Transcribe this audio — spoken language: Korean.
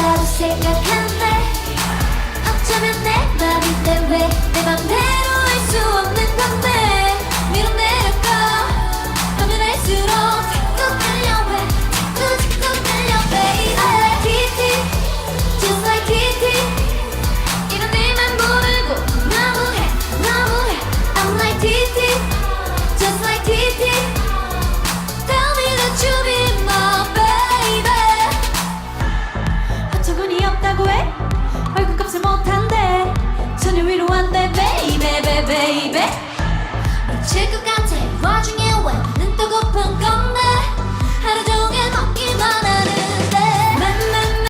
gotta say that 한다고 해? 얼굴값을 못한대 전혀 위로 안돼 베이베 베이베 지금까지